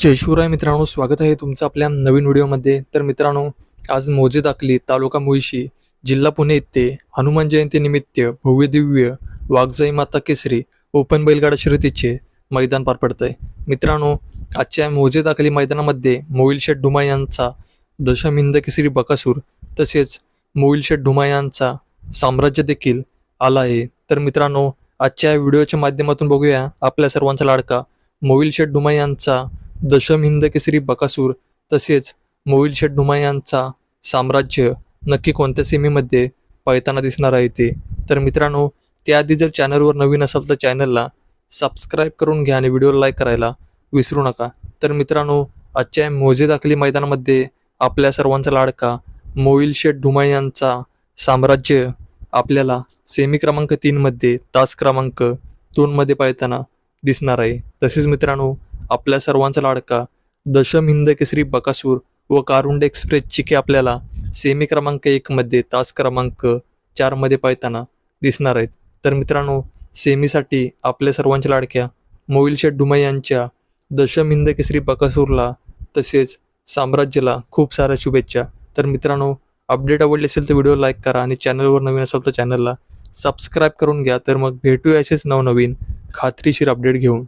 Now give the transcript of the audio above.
जय शिवराय मित्रांनो स्वागत आहे तुमचं आपल्या नवीन व्हिडिओमध्ये. तर मित्रांनो आज मोजे दाखली तालुका मुळशी जिल्हा पुणे येथे हनुमान जयंतीनिमित्त भव्य दिव्य वाघजाई माता केसरी ओपन बैलगाडा शर्यतीचे मैदान पार पडत आहे मित्रांनो आजच्या मोजे दाखली मैदानामध्ये मोईल ढुमा यांचा दशमिंद केसरी बकासूर तसेच मोईल ढुमा यांचा साम्राज्य देखील आला आहे. तर मित्रांनो आजच्या व्हिडिओच्या माध्यमातून बघूया आपल्या सर्वांचा लाडका मोईल ढुमा यांचा दशम हिंद केसरी बकासूर तसेच मोईल शेठ यांचा साम्राज्य नक्की कोणत्या सीमेमध्ये पळताना दिसणार आहे ते? तर मित्रांनो त्याआधी जर चॅनलवर नवीन असाल तर चॅनलला सबस्क्राईब करून घ्या आणि व्हिडिओला लाईक करायला विसरू नका. तर मित्रांनो आजच्या मोजे दाखली मैदानामध्ये आपल्या सर्वांचा लाडका मोईल शेठ डुमा यांचा साम्राज्य आपल्याला सेमी क्रमांक तीनमध्ये तास क्रमांक दोनमध्ये पाळताना दिसणार आहे. तसेच मित्रांनो आपल्या सर्वांचा लाडका. दशम हिंद केसरी बकासूर व कारुंड एक्सप्रेस चिके आपल्याला सेमी क्रमांक एकमध्ये तास क्रमांक चारमध्ये पळताना दिसणार आहेत. तर मित्रांनो सेमीसाठी आपल्या सर्वांच्या लाडक्या मोईलशेठ डुमय यांच्या दशम हिंद केसरी बकासूरला तसेच साम्राज्याला खूप साऱ्या शुभेच्छा. तर मित्रांनो अपडेट आवडली असेल तर व्हिडिओ लाईक करा आणि चॅनलवर नवीन असेल तर चॅनलला सबस्क्राईब करून घ्या. तर मग भेटूया असेच नवनवीन खात्रीशीर अपडेट घेऊन.